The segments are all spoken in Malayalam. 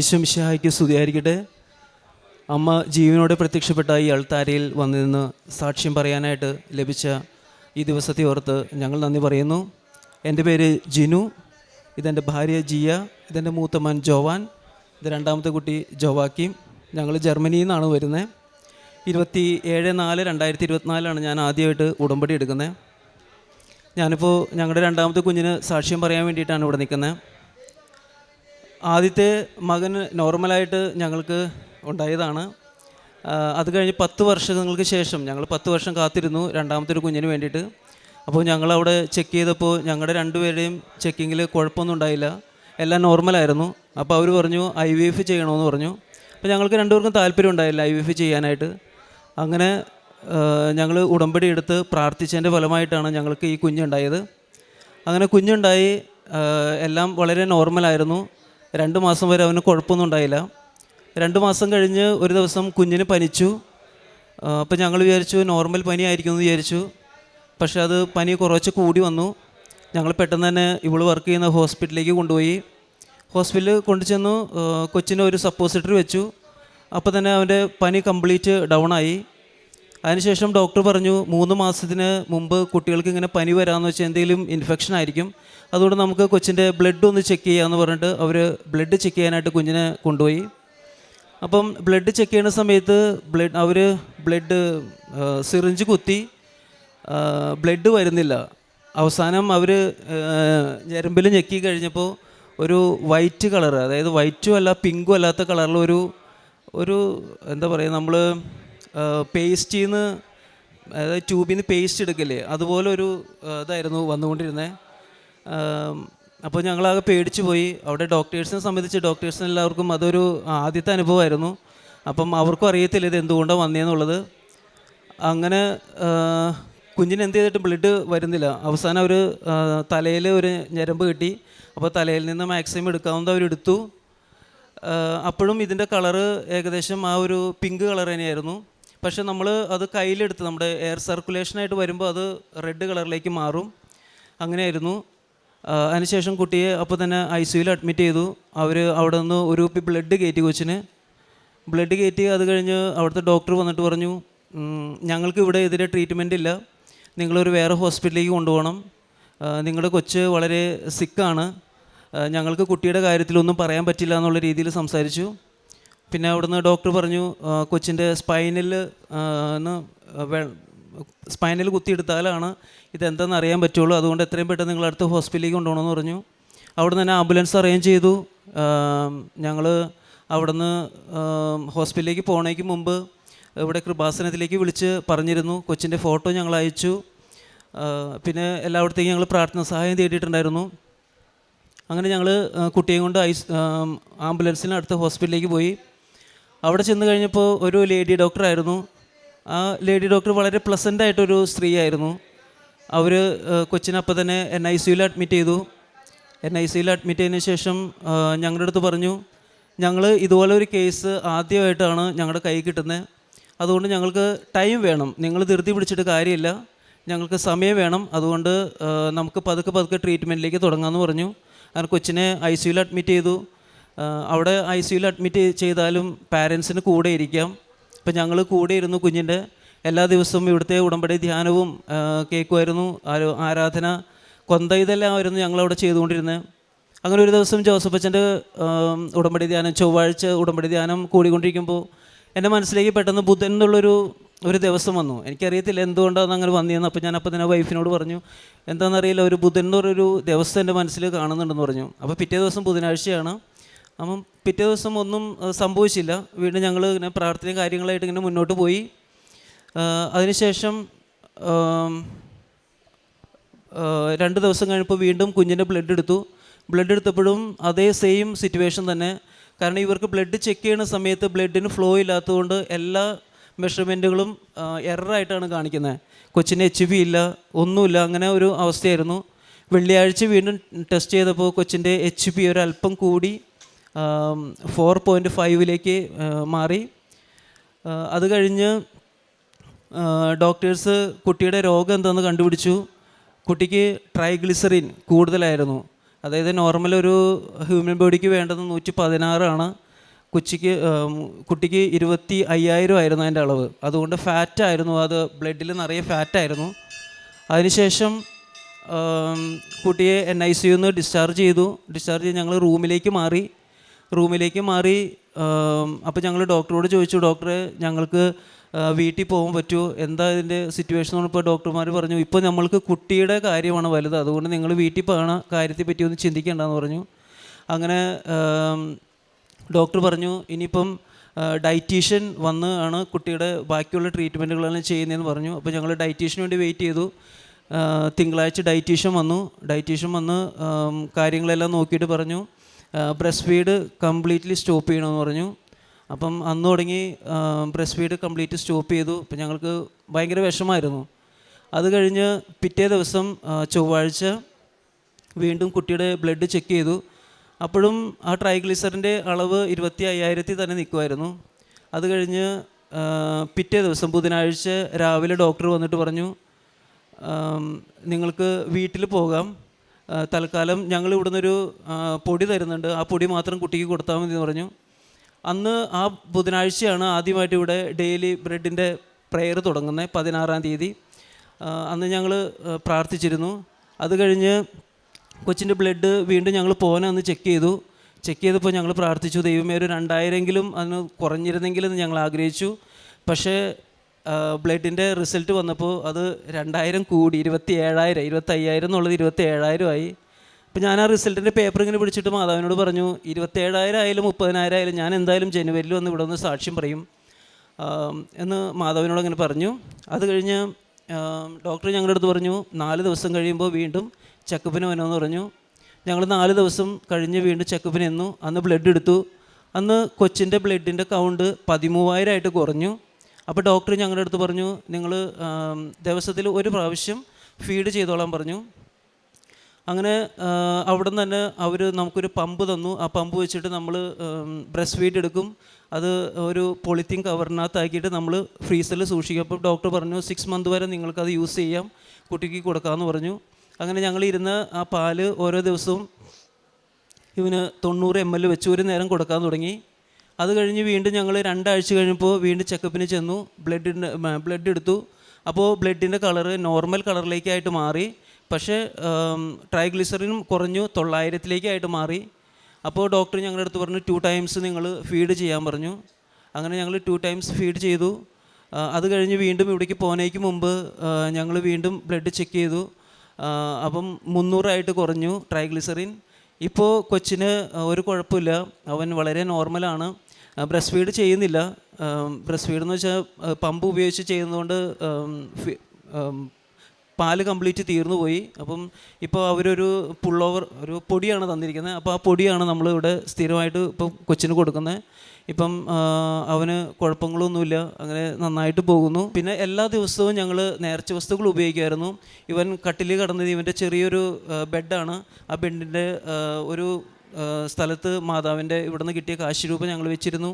വിശ്വമിശായിക്ക് സ്തുതിയായിരിക്കട്ടെ. അമ്മ ജീവനോടെ പ്രത്യക്ഷപ്പെട്ട ഈ അൾത്താരയിൽ വന്നിരുന്ന് സാക്ഷ്യം പറയാനായിട്ട് ലഭിച്ച ഈ ദിവസത്തെ ഓർത്ത് ഞങ്ങൾ നന്ദി പറയുന്നു. എന്റെ പേര് ജിനു ഇതെന്റെ ഭാര്യ ജിയ ഇതെന്റെ മൂത്തമ്മൻ ജോവാൻ ഇത് രണ്ടാമത്തെ കുട്ടി ജോവാക്കിം. ഞങ്ങൾ ജർമ്മനിയിൽ നിന്നാണ് വരുന്നത്. ഇരുപത്തി ഏഴ് നാല് രണ്ടായിരത്തി ഇരുപത്തിനാലാണ് ഞാൻ ആദ്യമായിട്ട് ഉടമ്പടി എടുക്കുന്നത്. ഞാനിപ്പോൾ ഞങ്ങളുടെ രണ്ടാമത്തെ കുഞ്ഞിന് സാക്ഷ്യം പറയാൻ വേണ്ടിയിട്ടാണ് ഇവിടെ നിൽക്കുന്നത്. ആദ്യത്തെ മകൻ നോർമലായിട്ട് ഞങ്ങൾക്ക് ഉണ്ടായതാണ്. അത് കഴിഞ്ഞ് പത്ത് വർഷങ്ങൾക്ക് ശേഷം ഞങ്ങൾ പത്ത് വർഷം കാത്തിരുന്നു രണ്ടാമത്തെ ഒരു കുഞ്ഞിന് വേണ്ടിയിട്ട്. അപ്പോൾ ഞങ്ങളവിടെ ചെക്ക് ചെയ്തപ്പോൾ ഞങ്ങളുടെ രണ്ടുപേരുടെയും ചെക്കിങ്ങിൽ കുഴപ്പമൊന്നും ഉണ്ടായില്ല. എല്ലാം നോർമലായിരുന്നു. അപ്പോൾ അവർ പറഞ്ഞു ഐ വി എഫ് ചെയ്യണമെന്ന് പറഞ്ഞു. അപ്പോൾ ഞങ്ങൾക്ക് രണ്ടുപേർക്കും താല്പര്യം ഉണ്ടായില്ല ഐ വി എഫ് ചെയ്യാനായിട്ട്. അങ്ങനെ ഞങ്ങൾ ഉടമ്പടി എടുത്ത് പ്രാർത്ഥിച്ചതിന്റെ ഫലമായിട്ടാണ് ഞങ്ങൾക്ക് ഈ കുഞ്ഞുണ്ടായത്. അങ്ങനെ കുഞ്ഞുണ്ടായി എല്ലാം വളരെ നോർമലായിരുന്നു. രണ്ട് മാസം വരെ അവന് കുഴപ്പമൊന്നും ഉണ്ടായില്ല. രണ്ട് മാസം കഴിഞ്ഞ് ഒരു ദിവസം കുഞ്ഞിന് പനിച്ചു. അപ്പോൾ ഞങ്ങൾ വിചാരിച്ചു നോർമൽ പനി ആയിരിക്കും എന്ന് വിചാരിച്ചു. പക്ഷേ അത് പനി കുറച്ച് കൂടി വന്നു. ഞങ്ങൾ പെട്ടെന്ന് തന്നെ ഇവൾ വർക്ക് ചെയ്യുന്ന ഹോസ്പിറ്റലിലേക്ക് കൊണ്ടുപോയി. ഹോസ്പിറ്റലിൽ കൊണ്ടുചെന്നു കൊച്ചിന് ഒരു സപ്പോസിറ്ററി വെച്ചു. അപ്പോൾ തന്നെ അവന്റെ പനി കംപ്ലീറ്റ് ഡൗൺ ആയി. അതിനുശേഷം ഡോക്ടർ പറഞ്ഞു മൂന്ന് മാസത്തിന് മുമ്പ് കുട്ടികൾക്ക് ഇങ്ങനെ പനി വരാമെന്ന് വെച്ചാൽ എന്തെങ്കിലും ഇൻഫെക്ഷൻ ആയിരിക്കും. അതുകൊണ്ട് നമുക്ക് കൊച്ചിന്റെ ബ്ലഡ് ഒന്ന് ചെക്ക് ചെയ്യാമെന്ന് പറഞ്ഞിട്ട് അവർ ബ്ലഡ് ചെക്ക് ചെയ്യാനായിട്ട് കുഞ്ഞിനെ കൊണ്ടുപോയി. അപ്പം ബ്ലഡ് ചെക്ക് ചെയ്യുന്ന സമയത്ത് ബ്ലഡ് അവർ ബ്ലഡ് സിറിഞ്ച് കുത്തി ബ്ലഡ് വരുന്നില്ല. അവസാനം അവർ ഞരമ്പിൽ ഞെക്കി കഴിഞ്ഞപ്പോൾ ഒരു വൈറ്റ് കളർ അതായത് വൈറ്റും അല്ല പിങ്കും അല്ലാത്ത കളറിലൊരു ഒരു എന്താ പറയുക നമ്മൾ പേസ്റ്റിൽ നിന്ന് അതായത് ട്യൂബിൽ നിന്ന് പേസ്റ്റ് എടുക്കല്ലേ? അതുപോലെ ഒരു ഇതായിരുന്നു വന്നുകൊണ്ടിരുന്നത് അപ്പോൾ ഞങ്ങളാകെ പേടിച്ചു പോയി. അവിടെ ഡോക്ടേഴ്സിനെ സംബന്ധിച്ച് ഡോക്ടേഴ്സിന് എല്ലാവർക്കും അതൊരു ആദ്യത്തെ അനുഭവമായിരുന്നു. അപ്പം അവർക്കും അറിയത്തില്ല ഇത് എന്തുകൊണ്ടാണ് വന്നതെന്നുള്ളത് അങ്ങനെ കുഞ്ഞിന് എന്ത് ചെയ്തിട്ടും ബ്ലഡ് വരുന്നില്ല. അവസാനം അവർ തലയിൽ ഒരു ഞരമ്പ് കിട്ടി. അപ്പോൾ തലയിൽ നിന്ന് മാക്സിമം എടുക്കാവുന്നത് അവരെടുത്തു. അപ്പോഴും ഇതിന്റെ കളറ് ഏകദേശം ആ ഒരു പിങ്ക് കളർ തന്നെയായിരുന്നു. പക്ഷെ നമ്മൾ അത് കയ്യിലെടുത്ത് നമ്മുടെ എയർ സർക്കുലേഷനായിട്ട് വരുമ്പോൾ അത് റെഡ് കളറിലേക്ക് മാറും. അങ്ങനെയായിരുന്നു. അതിനുശേഷം കുട്ടിയെ അപ്പോൾ തന്നെ ഐ സിയുയിൽ അഡ്മിറ്റ് ചെയ്തു. അവർ അവിടെ നിന്ന് ഒരു കുപ്പി ബ്ലഡ് കയറ്റി കൊച്ചിന്. ബ്ലഡ് കയറ്റി അത് കഴിഞ്ഞ് അവിടുത്തെ ഡോക്ടർ വന്നിട്ട് പറഞ്ഞു ഞങ്ങൾക്ക് ഇവിടെ എതിരെ ട്രീറ്റ്മെന്റ് ഇല്ല. നിങ്ങളൊരു വേറെ ഹോസ്പിറ്റലിലേക്ക് കൊണ്ടുപോകണം. നിങ്ങളുടെ കൊച്ച് വളരെ സിക്കാണ് ഞങ്ങൾക്ക് കുട്ടിയുടെ കാര്യത്തിലൊന്നും പറയാൻ പറ്റില്ല എന്നുള്ള രീതിയിൽ സംസാരിച്ചു. പിന്നെ അവിടുന്ന് ഡോക്ടർ പറഞ്ഞു കൊച്ചിന്റെ സ്പൈനിൽ സ്പൈനിൽ കുത്തിയെടുത്താലാണ് ഇതെന്താണെന്ന് അറിയാൻ പറ്റുള്ളൂ. അതുകൊണ്ട് എത്രയും പെട്ടെന്ന് നിങ്ങൾ അടുത്ത ഹോസ്പിറ്റലിലേക്ക് കൊണ്ടുപോകണമെന്ന് പറഞ്ഞു. അവിടെ തന്നെ ആംബുലൻസ് അറേഞ്ച് ചെയ്തു. ഞങ്ങൾ അവിടുന്ന് ഹോസ്പിറ്റലിലേക്ക് പോകണേക്ക് മുമ്പ് ഇവിടെ കൃപാസനത്തിലേക്ക് വിളിച്ച് പറഞ്ഞിരുന്നു. കൊച്ചിന്റെ ഫോട്ടോ ഞങ്ങൾ അയച്ചു. പിന്നെ എല്ലായിടത്തേക്കും ഞങ്ങൾ പ്രാർത്ഥന സഹായം തേടിയിട്ടുണ്ടായിരുന്നു. അങ്ങനെ ഞങ്ങൾ കുട്ടിയെ കൊണ്ട് ഐസ് ആംബുലൻസിന് അടുത്ത ഹോസ്പിറ്റലിലേക്ക് പോയി. അവിടെ ചെന്ന് കഴിഞ്ഞപ്പോൾ ഒരു ലേഡി ഡോക്ടറായിരുന്നു ആ ലേഡി ഡോക്ടർ വളരെ പ്ലസന്റ് ആയിട്ടൊരു സ്ത്രീ ആയിരുന്നു അവർ കൊച്ചിനപ്പം തന്നെ എൻ ഐ സിയിൽ അഡ്മിറ്റ് ചെയ്തു. എൻ ഐ സിയിൽ അഡ്മിറ്റ് ചെയ്തതിന് ശേഷം ഞങ്ങളുടെ അടുത്ത് പറഞ്ഞു ഞങ്ങൾ ഇതുപോലെ ഒരു കേസ് ആദ്യമായിട്ടാണ് ഞങ്ങളുടെ കൈ കിട്ടുന്നത് അതുകൊണ്ട് ഞങ്ങൾക്ക് ടൈം വേണം. നിങ്ങൾ ധൃതി പിടിച്ചിട്ട് കാര്യമില്ല. ഞങ്ങൾക്ക് സമയം വേണം. അതുകൊണ്ട് നമുക്ക് പതുക്കെ പതുക്കെ ട്രീറ്റ്മെന്റിലേക്ക് തുടങ്ങാമെന്ന് പറഞ്ഞു. അങ്ങനെ കൊച്ചിനെ ഐ സിയിൽ അഡ്മിറ്റ് ചെയ്തു. അവിടെ ഐ സിയുയിൽ അഡ്മിറ്റ് ചെയ്താലും പാരൻസിന് കൂടെ ഇരിക്കാം. അപ്പം ഞങ്ങൾ കൂടെ ഇരുന്നു കുഞ്ഞിന്റെ എല്ലാ ദിവസവും ഇവിടുത്തെ ഉടമ്പടി ധ്യാനവും കേൾക്കുമായിരുന്നു ആരോ- ആരാധന കൊന്ത ഇതെല്ലാം ആയിരുന്നു ഞങ്ങളവിടെ ചെയ്തുകൊണ്ടിരുന്നത് അങ്ങനെ ഒരു ദിവസം ജോസഫ് അച്ഛന്റെ ഉടമ്പടി ധ്യാനം ചൊവ്വാഴ്ച ഉടമ്പടി ധ്യാനം കൂടിക്കൊണ്ടിരിക്കുമ്പോൾ എന്റെ മനസ്സിലേക്ക് പെട്ടെന്ന് ബുധൻ എന്നുള്ളൊരു ഒരു ദിവസം വന്നു. എനിക്കറിയത്തില്ല എന്തുകൊണ്ടാണ് അങ്ങനെ വന്നതെന്ന് അപ്പോൾ ഞാൻ അപ്പോൾ തന്നെ വൈഫിനോട് പറഞ്ഞു എന്താണെന്നറിയില്ല ഒരു ബുധൻ എന്നൊരു ദിവസം എന്റെ മനസ്സിൽ കാണുന്നുണ്ടെന്ന് പറഞ്ഞു. അപ്പോൾ പിറ്റേ ദിവസം ബുധനാഴ്ചയാണ്. അപ്പം പിറ്റേ ദിവസം ഒന്നും സംഭവിച്ചില്ല. വീണ്ടും ഞങ്ങൾ ഇങ്ങനെ പ്രാർത്ഥന കാര്യങ്ങളായിട്ട് ഇങ്ങനെ മുന്നോട്ട് പോയി. അതിനുശേഷം രണ്ട് ദിവസം കഴിഞ്ഞപ്പോൾ വീണ്ടും കുഞ്ഞിന്റെ ബ്ലഡ് എടുത്തു. ബ്ലഡ് എടുത്തപ്പോഴും അതേ സെയിം സിറ്റുവേഷൻ തന്നെ. കാരണം ഇവർക്ക് ബ്ലഡ് ചെക്ക് ചെയ്യുന്ന സമയത്ത് ബ്ലഡിന് ഫ്ലോ ഇല്ലാത്തതുകൊണ്ട് എല്ലാ മെഷർമെന്റുകളും എററായിട്ടാണ് കാണിക്കുന്നത് കൊച്ചിന് എച്ച് ബി ഇല്ല ഒന്നുമില്ല അങ്ങനെ ഒരു അവസ്ഥയായിരുന്നു. വെള്ളിയാഴ്ച വീണ്ടും ടെസ്റ്റ് ചെയ്തപ്പോൾ കൊച്ചിന്റെ എച്ച് ബി ഒരല്പം കൂടി ഫോർ പോയിന്റ് ഫൈവിലേക്ക് മാറി. അത് കഴിഞ്ഞ് ഡോക്ടേഴ്സ് കുട്ടിയുടെ രോഗം എന്താണെന്ന് കണ്ടുപിടിച്ചു. കുട്ടിക്ക് ട്രൈഗ്ലിസറിൻ കൂടുതലായിരുന്നു. അതായത് നോർമൽ ഒരു ഹ്യൂമൻ ബോഡിക്ക് വേണ്ടത് നൂറ്റി പതിനാറാണ് കൊച്ചിക്ക് കുട്ടിക്ക് ഇരുപത്തി അയ്യായിരം ആയിരുന്നു അതിന്റെ അളവ്. അതുകൊണ്ട് ഫാറ്റായിരുന്നു അത് ബ്ലഡിൽ നിറയെ ഫാറ്റായിരുന്നു അതിനുശേഷം കുട്ടിയെ എൻ ഐ സി നിന്ന് ഡിസ്ചാർജ് ചെയ്തു. ഡിസ്ചാർജ് ചെയ്ത് ഞങ്ങൾ റൂമിലേക്ക് മാറി. റൂമിലേക്ക് മാറി അപ്പോൾ ഞങ്ങൾ ഡോക്ടറോട് ചോദിച്ചു ഡോക്ടറെ ഞങ്ങൾക്ക് വീട്ടിൽ പോകാൻ പറ്റുമോ? എന്താ ഇതിന്റെ സിറ്റുവേഷൻ ഇപ്പോൾ ഡോക്ടർമാർ പറഞ്ഞു ഇപ്പോൾ നമ്മൾക്ക് കുട്ടിയുടെ കാര്യമാണ് വലുത്. അതുകൊണ്ട് നിങ്ങൾ വീട്ടിൽ പോകുന്ന കാര്യത്തെ പറ്റി ഒന്ന് ചിന്തിക്കേണ്ടെന്ന് പറഞ്ഞു. അങ്ങനെ ഡോക്ടർ പറഞ്ഞു ഇനിയിപ്പം ഡയറ്റീഷ്യൻ വന്ന് ആണ് കുട്ടിയുടെ ബാക്കിയുള്ള ട്രീറ്റ്മെന്റുകളെല്ലാം ചെയ്യുന്നതെന്ന് പറഞ്ഞു. അപ്പോൾ ഞങ്ങൾ ഡയറ്റീഷ്യന് വേണ്ടി വെയിറ്റ് ചെയ്തു. തിങ്കളാഴ്ച ഡയറ്റീഷ്യൻ വന്നു. ഡയറ്റീഷ്യൻ വന്ന് കാര്യങ്ങളെല്ലാം നോക്കിയിട്ട് പറഞ്ഞു. ബ്രസ്റ്റ് ഫീഡ് കംപ്ലീറ്റ്ലി സ്റ്റോപ്പ് ചെയ്യണമെന്ന് പറഞ്ഞു. അപ്പം അന്ന് തുടങ്ങി ബ്രസ്റ്റ് ഫീഡ് കംപ്ലീറ്റ് സ്റ്റോപ്പ് ചെയ്തു. അപ്പം ഞങ്ങൾക്ക് ഭയങ്കര വിഷമായിരുന്നു അത് കഴിഞ്ഞ് പിറ്റേ ദിവസം ചൊവ്വാഴ്ച വീണ്ടും കുട്ടിയുടെ ബ്ലഡ് ചെക്ക് ചെയ്തു. അപ്പോഴും ആ ട്രൈഗ്ലിസറിന്റെ അളവ് ഇരുപത്തി അയ്യായിരത്തിൽ തന്നെ നിൽക്കുമായിരുന്നു അത് കഴിഞ്ഞ് പിറ്റേ ദിവസം ബുധനാഴ്ച രാവിലെ ഡോക്ടർ വന്നിട്ട് പറഞ്ഞു നിങ്ങൾക്ക് വീട്ടിൽ പോകാം. തൽക്കാലം ഞങ്ങൾ ഇവിടുന്ന് ഒരു പൊടി തരുന്നുണ്ട്. ആ പൊടി മാത്രം കുട്ടിക്ക് കൊടുത്താൽ മതി എന്ന് പറഞ്ഞു. അന്ന് ആ ബുധനാഴ്ചയാണ് ആദ്യമായിട്ട് ഇവിടെ ഡെയിലി ബ്രെഡിന്റെ പ്രെയർ തുടങ്ങുന്നത് പതിനാറാം തീയതി. അന്ന് ഞങ്ങൾ പ്രാർത്ഥിച്ചിരുന്നു. അത് കഴിഞ്ഞ് കൊച്ചിന്റെ ബ്ലഡ് വീണ്ടും ഞങ്ങൾ പോകാൻ അന്ന് ചെക്ക് ചെയ്തു. ചെക്ക് ചെയ്തപ്പോൾ ഞങ്ങൾ പ്രാർത്ഥിച്ചു ദൈവമേ ഒരു രണ്ടായിരമെങ്കിലും അതിന് കുറഞ്ഞിരുന്നെങ്കിലെന്ന് ഞങ്ങൾ ആഗ്രഹിച്ചു. പക്ഷേ ബ്ലഡിന്റെ റിസൾട്ട് വന്നപ്പോൾ അത് രണ്ടായിരം കൂടി ഇരുപത്തി ഏഴായിരം ഇരുപത്തി അയ്യായിരം എന്നുള്ളത് ഇരുപത്തി ഏഴായിരം ആയി. അപ്പോൾ ഞാൻ ആ റിസൾട്ടിന്റെ പേപ്പർ ഇങ്ങനെ പിടിച്ചിട്ട് മാതാവിനോട് പറഞ്ഞു ഇരുപത്തേഴായിരം ആയാലും മുപ്പതിനായിരം ആയാലും ഞാൻ എന്തായാലും ജനുവരിയിൽ വന്ന് ഇവിടെ ഒന്ന് സാക്ഷ്യം പറയും. എന്ന് മാധവനോട് അങ്ങനെ പറഞ്ഞു. അത് കഴിഞ്ഞ് ഡോക്ടർ ഞങ്ങളുടെ അടുത്ത് പറഞ്ഞു നാല് ദിവസം കഴിയുമ്പോൾ വീണ്ടും ചെക്കപ്പിന് വനമെന്ന് പറഞ്ഞു. ഞങ്ങൾ നാല് ദിവസം കഴിഞ്ഞ് വീണ്ടും ചെക്കപ്പിന് എന്നു അന്ന് ബ്ലഡ് എടുത്തു. അന്ന് കൊച്ചിന്റെ ബ്ലഡിന്റെ കൗണ്ട് പതിമൂവായിരമായിട്ട് കുറഞ്ഞു. അപ്പോൾ ഡോക്ടർ ഞങ്ങളുടെ അടുത്ത് പറഞ്ഞു നിങ്ങൾ ദിവസത്തിൽ ഒരു പ്രാവശ്യം ഫീഡ് ചെയ്തോളാൻ പറഞ്ഞു. അങ്ങനെ അവിടെ നിന്ന് തന്നെ അവർ നമുക്കൊരു പമ്പ് തന്നു. ആ പമ്പ് വെച്ചിട്ട് നമ്മൾ ബ്രസ്റ്റ് ഫീഡ് എടുക്കും. അത് ഒരു പൊളിത്തീൻ കവറിനകത്താക്കിയിട്ട് നമ്മൾ ഫ്രീസറിൽ സൂക്ഷിക്കും. അപ്പോൾ ഡോക്ടർ പറഞ്ഞു സിക്സ് മന്ത് വരെ നിങ്ങൾക്കത് യൂസ് ചെയ്യാം. കുട്ടിക്ക് കൊടുക്കാമെന്ന് പറഞ്ഞു. അങ്ങനെ ഞങ്ങൾ ഇരുന്ന് ആ പാൽ ഓരോ ദിവസവും ഇവന് തൊണ്ണൂറ് എം എൽ വെച്ച് ഒരു നേരം കൊടുക്കാൻ തുടങ്ങി. അത് കഴിഞ്ഞ് വീണ്ടും ഞങ്ങൾ രണ്ടാഴ്ച കഴിഞ്ഞപ്പോൾ വീണ്ടും ചെക്കപ്പിന് ചെന്നു. ബ്ലഡിന്റെ ബ്ലഡ് എടുത്തു. അപ്പോൾ ബ്ലഡിന്റെ കളറ് നോർമൽ കളറിലേക്കായിട്ട് മാറി. പക്ഷേ ട്രൈഗ്ലിസറിനും കുറഞ്ഞു. തൊള്ളായിരത്തിലേക്കായിട്ട് മാറി. അപ്പോൾ ഡോക്ടർ ഞങ്ങളുടെ അടുത്ത് പറഞ്ഞു ടു ടൈംസ് നിങ്ങൾ ഫീഡ് ചെയ്യാൻ പറഞ്ഞു. അങ്ങനെ ഞങ്ങൾ ടു ടൈംസ് ഫീഡ് ചെയ്തു. അത് കഴിഞ്ഞ് വീണ്ടും ഇവിടേക്ക് പോകുന്നതിക്ക് മുമ്പ് ഞങ്ങൾ വീണ്ടും ബ്ലഡ് ചെക്ക് ചെയ്തു. അപ്പം മുന്നൂറായിട്ട് കുറഞ്ഞു ട്രൈഗ്ലിസറിൻ ഇപ്പോൾ കൊച്ചിന് ഒരു കുഴപ്പമില്ല. അവൻ വളരെ നോർമലാണ് ബ്രസ്റ്റ് ഫീഡ് ചെയ്യുന്നില്ല. ബ്രസ്റ്റ് ഫീഡ് എന്ന് വെച്ചാൽ പമ്പ് ഉപയോഗിച്ച് ചെയ്യുന്നതുകൊണ്ട് പാൽ കംപ്ലീറ്റ് തീർന്നു പോയി. അപ്പം ഇപ്പോൾ അവരൊരു പുള്ളോവർ ഒരു പൊടിയാണ് തന്നിരിക്കുന്നത് അപ്പോൾ ആ പൊടിയാണ് നമ്മൾ ഇവിടെ സ്ഥിരമായിട്ട് ഇപ്പം കൊച്ചിന് കൊടുക്കുന്നത് ഇപ്പം അവന് കുഴപ്പങ്ങളൊന്നുമില്ല. അങ്ങനെ നന്നായിട്ട് പോകുന്നു. പിന്നെ എല്ലാ ദിവസവും ഞങ്ങൾ നേർച്ച വസ്തുക്കൾ ഉപയോഗിക്കുമായിരുന്നു ഇവൻ കട്ടിൽ കിടന്നത് ഇവന്റെ ചെറിയൊരു ബെഡാണ് ആ ബെഡിന്റെ ഒരു സ്ഥലത്ത് മാതാവിന്റെ ഇവിടെ നിന്ന് കിട്ടിയ കാശ് രൂപ ഞങ്ങൾ വെച്ചിരുന്നു.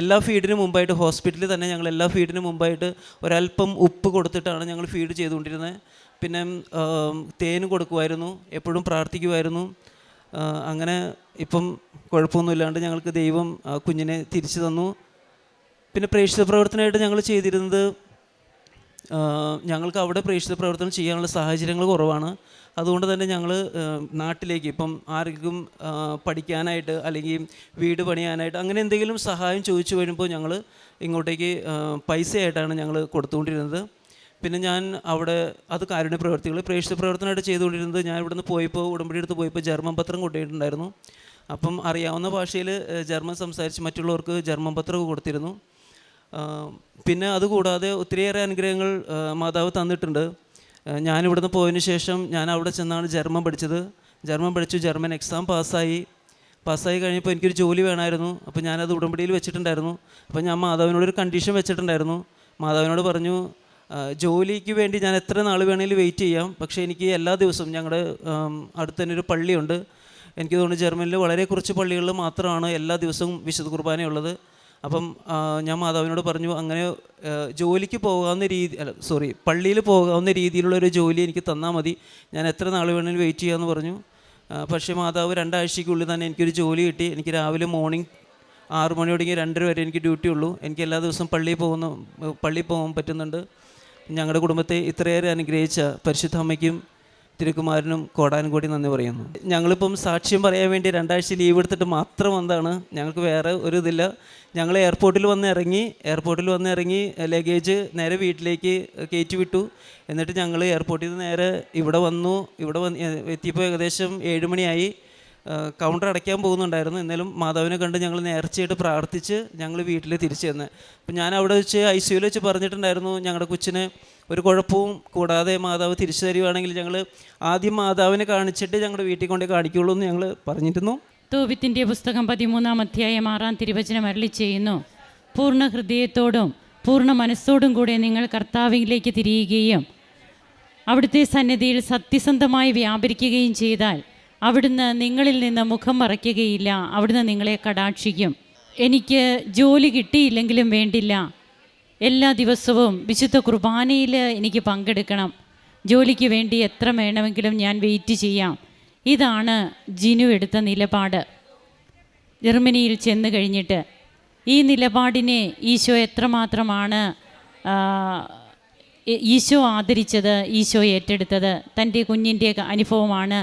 എല്ലാ ഫീഡിനും മുമ്പായിട്ട് ഹോസ്പിറ്റലിൽ തന്നെ ഞങ്ങൾ എല്ലാ ഫീഡിനും മുമ്പായിട്ട് ഒരല്പം ഉപ്പ് കൊടുത്തിട്ടാണ് ഞങ്ങൾ ഫീഡ് ചെയ്തുകൊണ്ടിരുന്നത്. പിന്നെ തേൻ കൊടുക്കുമായിരുന്നു എപ്പോഴും പ്രാർത്ഥിക്കുമായിരുന്നു. അങ്ങനെ ഇപ്പം കുഴപ്പമൊന്നുമില്ലാണ്ട് ഞങ്ങൾക്ക് ദൈവം കുഞ്ഞിനെ തിരിച്ചു തന്നു. പിന്നെ പ്രേക്ഷിത പ്രവർത്തനമായിട്ട് ഞങ്ങൾ ചെയ്തിരുന്നത് ഞങ്ങൾക്ക് അവിടെ പ്രേക്ഷിത പ്രവർത്തനം ചെയ്യാനുള്ള സാഹചര്യങ്ങൾ കുറവാണ്. അതുകൊണ്ട് തന്നെ ഞങ്ങൾ നാട്ടിലേക്ക് ഇപ്പം ആർക്കും പഠിക്കാനായിട്ട് അല്ലെങ്കിൽ വീട് പണിയാനായിട്ട് അങ്ങനെ എന്തെങ്കിലും സഹായം ചോദിച്ചു വരുമ്പോൾ ഞങ്ങൾ ഇങ്ങോട്ടേക്ക് പൈസയായിട്ടാണ് ഞങ്ങൾ കൊടുത്തുകൊണ്ടിരുന്നത്. പിന്നെ ഞാൻ അവിടെ അത് കാരുണ്യ പ്രവർത്തികൾ പ്രേക്ഷിത പ്രവർത്തനമായിട്ട് ചെയ്തുകൊണ്ടിരുന്നത് ഞാൻ ഇവിടുന്ന് പോയപ്പോൾ ഉടമ്പടി എടുത്ത് പോയപ്പോൾ ജർമ്മൻ പത്രം കൊണ്ടുപോയിട്ടുണ്ടായിരുന്നു. അപ്പം അറിയാവുന്ന ഭാഷയിൽ ജർമ്മൻ സംസാരിച്ച് മറ്റുള്ളവർക്ക് ജർമ്മൻ പത്രമൊക്കെ കൊടുത്തിരുന്നു. പിന്നെ അതുകൂടാതെ ഒത്തിരിയേറെ അനുഗ്രഹങ്ങൾ മാതാവ് തന്നിട്ടുണ്ട്. ഞാനിവിടുന്ന് പോയതിന് ശേഷം ഞാൻ അവിടെ ചെന്നാണ് ജർമ്മൻ പഠിച്ചത്. ജർമ്മൻ പഠിച്ചു ജർമ്മൻ എക്സാം പാസ്സായി. പാസ്സായി കഴിഞ്ഞപ്പോൾ എനിക്കൊരു ജോലി വേണമായിരുന്നു. അപ്പോൾ ഞാനത് ഉടമ്പടിയിൽ വെച്ചിട്ടുണ്ടായിരുന്നു. അപ്പോൾ ഞാൻ മാതാവിനോടൊരു കണ്ടീഷൻ വെച്ചിട്ടുണ്ടായിരുന്നു. മാതാവിനോട് പറഞ്ഞു ജോലിക്ക് വേണ്ടി ഞാൻ എത്ര നാൾ വേണമെങ്കിലും വെയിറ്റ് ചെയ്യാം. പക്ഷേ എനിക്ക് എല്ലാ ദിവസവും ഞങ്ങളുടെ അടുത്ത് തന്നെ ഒരു പള്ളിയുണ്ട്. എനിക്ക് തോന്നുന്നു ജർമ്മനിൽ വളരെ കുറച്ച് പള്ളികളിൽ മാത്രമാണ് എല്ലാ ദിവസവും വിശുദ്ധ കുർബാനയുള്ളത്. അപ്പം ഞാൻ മാതാവിനോട് പറഞ്ഞു അങ്ങനെ ജോലിക്ക് പോകാവുന്ന രീതി അല്ല സോറി പള്ളിയിൽ പോകാവുന്ന രീതിയിലുള്ള ഒരു ജോലി എനിക്ക് തന്നാൽ മതി. ഞാൻ എത്ര നാൾ വേണമെങ്കിലും വെയിറ്റ് ചെയ്യാമെന്ന് പറഞ്ഞു. പക്ഷേ മാതാവ് രണ്ടാഴ്ചയ്ക്കുള്ളിൽ തന്നെ എനിക്കൊരു ജോലി കിട്ടി. എനിക്ക് രാവിലെ മോർണിംഗ് ആറു മണി തുടങ്ങി രണ്ടര വരെ എനിക്ക് ഡ്യൂട്ടി ഉള്ളൂ. എനിക്ക് എല്ലാ ദിവസവും പള്ളിയിൽ പോകുന്ന പള്ളിയിൽ പോകാൻ പറ്റുന്നുണ്ട്. ഞങ്ങളുടെ കുടുംബത്തെ ഇത്രയേറെ അനുഗ്രഹിച്ച പരിശുദ്ധ അമ്മയ്ക്കും തിരുക്കുമാരനും കോടാനും കൂടി നന്ദി പറയുന്നു. ഞങ്ങളിപ്പം സാക്ഷ്യം പറയാൻ വേണ്ടി രണ്ടാഴ്ച ലീവ് എടുത്തിട്ട് മാത്രം വന്നതാണ്. ഞങ്ങൾക്ക് വേറെ ഒരു ഇതില്ല. ഞങ്ങൾ എയർപോർട്ടിൽ വന്ന് ഇറങ്ങി എയർപോർട്ടിൽ വന്ന് ഇറങ്ങി ലഗേജ് നേരെ വീട്ടിലേക്ക് കയറ്റി വിട്ടു. എന്നിട്ട് ഞങ്ങൾ എയർപോർട്ടിൽ നിന്ന് നേരെ ഇവിടെ വന്നു. ഇവിടെ വന്ന് എത്തിയപ്പോൾ ഏകദേശം ഏഴ് മണിയായി. കൗണ്ടർ അടയ്ക്കാൻ പോകുന്നുണ്ടായിരുന്നു. എന്നാലും മാതാവിനെ കണ്ട് ഞങ്ങൾ നേർച്ചയായിട്ട് പ്രാർത്ഥിച്ച് ഞങ്ങൾ വീട്ടിൽ തിരിച്ചു തന്നെ അപ്പം ഞാൻ അവിടെ വെച്ച് ഐ സിയുയിൽ വെച്ച് പറഞ്ഞിട്ടുണ്ടായിരുന്നു ഞങ്ങളുടെ കൊച്ചിന് ഒരു കുഴപ്പവും കൂടാതെ മാതാവ് തിരിച്ചു തരികയാണെങ്കിൽ ഞങ്ങൾ ആദ്യം മാതാവിനെ കാണിച്ചിട്ട് ഞങ്ങളുടെ വീട്ടിൽ കൊണ്ടേ കാണിക്കുള്ളൂ എന്ന് ഞങ്ങൾ പറഞ്ഞിരുന്നു. തോപിത്തിന്റെ പുസ്തകം പതിമൂന്നാം അധ്യായം ആറാം തിരുവചനം അരളി ചെയ്യുന്നു. പൂർണ ഹൃദയത്തോടും പൂർണ മനസ്സോടും കൂടെ നിങ്ങൾ കർത്താവിലേക്ക് തിരിയുകയും അവിടുത്തെ സന്നിധിയിൽ സത്യസന്ധമായി വ്യാപരിക്കുകയും ചെയ്താൽ അവിടുന്ന് നിങ്ങളിൽ നിന്ന് മുഖം മറയ്ക്കുകയില്ല അവിടുന്ന് നിങ്ങളെ കടാക്ഷിക്കും. എനിക്ക് ജോലി കിട്ടിയില്ലെങ്കിലും വേണ്ടില്ല എല്ലാ ദിവസവും വിശുദ്ധ കുർബാനയിൽ എനിക്ക് പങ്കെടുക്കണം. ജോലിക്ക് വേണ്ടി എത്ര വേണമെങ്കിലും ഞാൻ വെയിറ്റ് ചെയ്യാം. ഇതാണ് ജിനു എടുത്ത നിലപാട്. ജർമ്മനിയിൽ ചെന്ന് കഴിഞ്ഞിട്ട് ഈ നിലപാടിനെ ഈശോ എത്രമാത്രമാണ് ഈശോ ആദരിച്ചത് ഈശോ ഏറ്റെടുത്തത് തന്റെ കുഞ്ഞിന്റെ അനുഭവമാണ്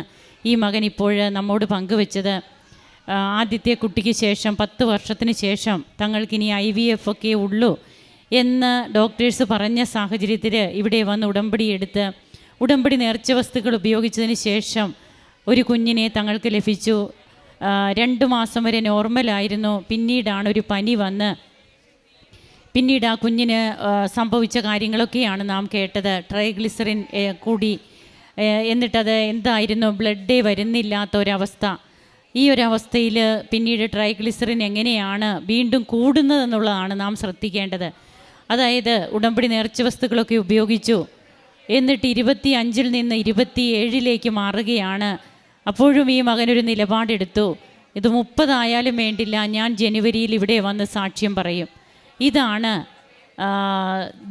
ഈ മകൻ ഇപ്പോൾ നമ്മോട് പങ്കുവെച്ചത്. ആദ്യത്തെ കുട്ടിക്ക് ശേഷം പത്ത് വർഷത്തിന് ശേഷം തങ്ങൾക്കിനി ഐ വി എഫ് ഒക്കെ ഉള്ളൂ. എന്ന് ഡോക്ടേഴ്സ് പറഞ്ഞ സാഹചര്യത്തിൽ ഇവിടെ വന്ന് ഉടമ്പടി എടുത്ത് ഉടമ്പടി നേർച്ച വസ്തുക്കൾ ഉപയോഗിച്ചതിന് ശേഷം ഒരു കുഞ്ഞിനെ തങ്ങൾക്ക് ലഭിച്ചു. രണ്ട് മാസം വരെ നോർമലായിരുന്നു പിന്നീടാണ് ഒരു പനി വന്ന് പിന്നീട് ആ കുഞ്ഞിന് സംഭവിച്ച കാര്യങ്ങളൊക്കെയാണ് നാം കേട്ടത്. ട്രൈഗ്ലിസറിൻ കൂടി എന്നിട്ടത് എന്തായിരുന്നു? ബ്ലഡേ വരുന്നില്ലാത്ത ഒരവസ്ഥ. ഈ ഒരു ഒരവസ്ഥയിൽ പിന്നീട് ട്രൈഗ്ലിസറിൻ എങ്ങനെയാണ് വീണ്ടും കൂടുന്നതെന്നുള്ളതാണ് നാം ശ്രദ്ധിക്കേണ്ടത്. അതായത് ഉടമ്പടി നേർച്ച വസ്തുക്കളൊക്കെ ഉപയോഗിച്ചു. എന്നിട്ട് ഇരുപത്തി അഞ്ചിൽ നിന്ന് ഇരുപത്തി ഏഴിലേക്ക് മാറുകയാണ്. അപ്പോഴും ഈ മകനൊരു നിലപാടെടുത്തു. ഇത് മുപ്പതായാലും വേണ്ടില്ല ഞാൻ ജനുവരിയിൽ ഇവിടെ വന്ന് സാക്ഷ്യം പറയും. ഇതാണ്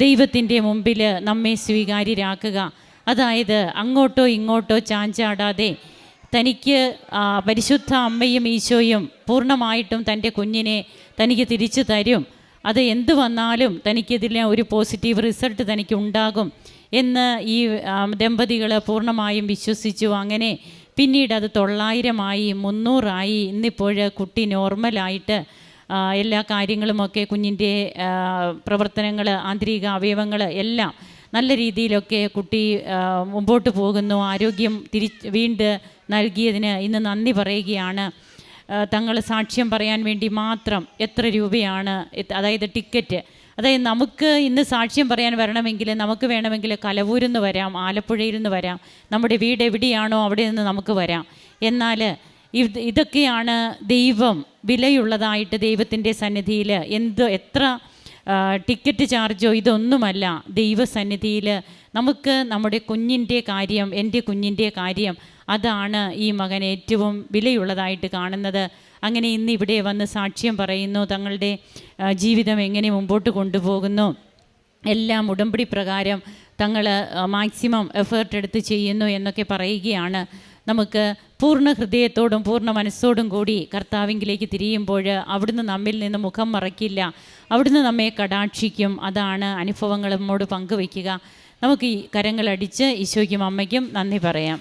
ദൈവത്തിന്റെ മുമ്പിൽ നമ്മെ സ്വീകാര്യരാക്കുക. അതായത് അങ്ങോട്ടോ ഇങ്ങോട്ടോ ചാഞ്ചാടാതെ തനിക്ക് പരിശുദ്ധ അമ്മയും ഈശോയും പൂർണമായിട്ടും തന്റെ കുഞ്ഞിനെ തനിക്ക് തിരിച്ചു തരും. അത് എന്ത് വന്നാലും തനിക്കിതിൽ ഒരു പോസിറ്റീവ് റിസൾട്ട് തനിക്ക് ഉണ്ടാകും എന്ന് ഈ ദമ്പതികൾ പൂർണമായും വിശ്വസിച്ചു. അങ്ങനെ പിന്നീട് അത് തൊള്ളായിരമായി മുന്നൂറായി. ഇന്നിപ്പോൾ കുട്ടി നോർമലായിട്ട് എല്ലാ കാര്യങ്ങളുമൊക്കെ കുഞ്ഞിന്റെ പ്രവർത്തനങ്ങൾ ആന്തരിക അവയവങ്ങൾ എല്ലാം നല്ല രീതിയിലൊക്കെ കുട്ടി മുമ്പോട്ട് പോകുന്നു. ആരോഗ്യം തിരി വീണ്ട് നൽകിയതിന് ഇന്ന് നന്ദി പറയുകയാണ്. തങ്ങൾ സാക്ഷ്യം പറയാൻ വേണ്ടി മാത്രം എത്ര രൂപയാണ് അതായത് ടിക്കറ്റ്. അതായത് നമുക്ക് ഇന്ന് സാക്ഷ്യം പറയാൻ വരണമെങ്കിൽ നമുക്ക് വേണമെങ്കിൽ കലവൂരിൽ നിന്ന് വരാം ആലപ്പുഴയിൽ നിന്ന് വരാം നമ്മുടെ വീട് എവിടെയാണോ അവിടെ നിന്ന് നമുക്ക് വരാം. എന്നാൽ ഇത് ഇതൊക്കെയാണ് ദൈവം വിലയുള്ളതായിട്ട് ദൈവത്തിന്റെ സന്നിധിയിൽ എന്ത് എത്ര ടിക്കറ്റ് ചാർജോ ഇതൊന്നുമല്ല. ദൈവസന്നിധിയിൽ നമുക്ക് നമ്മുടെ കുഞ്ഞിന്റെ കാര്യം എന്റെ കുഞ്ഞിന്റെ കാര്യം അതാണ് ഈ മകൻ ഏറ്റവും വിലയുള്ളതായിട്ട് കാണുന്നത്. അങ്ങനെ ഇന്ന് ഇവിടെ വന്ന് സാക്ഷ്യം പറയുന്നു തങ്ങളുടെ ജീവിതം എങ്ങനെ മുമ്പോട്ട് കൊണ്ടുപോകുന്നു. എല്ലാം ഉടമ്പടി പ്രകാരം തങ്ങൾ മാക്സിമം എഫേർട്ട് എടുത്ത് ചെയ്യുന്നു എന്നൊക്കെ പറയുകയാണ്. നമുക്ക് പൂർണ ഹൃദയത്തോടും പൂർണ മനസ്സോടും കൂടി കർത്താവിങ്കിലേക്ക് തിരിയുമ്പോൾ അവിടുന്ന് നമ്മിൽ നിന്ന് മുഖം മറക്കില്ല അവിടുന്ന് നമ്മെ കടാക്ഷിക്കും. അതാണ് അനുഭവങ്ങൾ നമ്മോട് പങ്കുവയ്ക്കുക. നമുക്ക് ഈ കരങ്ങളടിച്ച് ഈശോയ്ക്കും അമ്മയ്ക്കും നന്ദി പറയാം.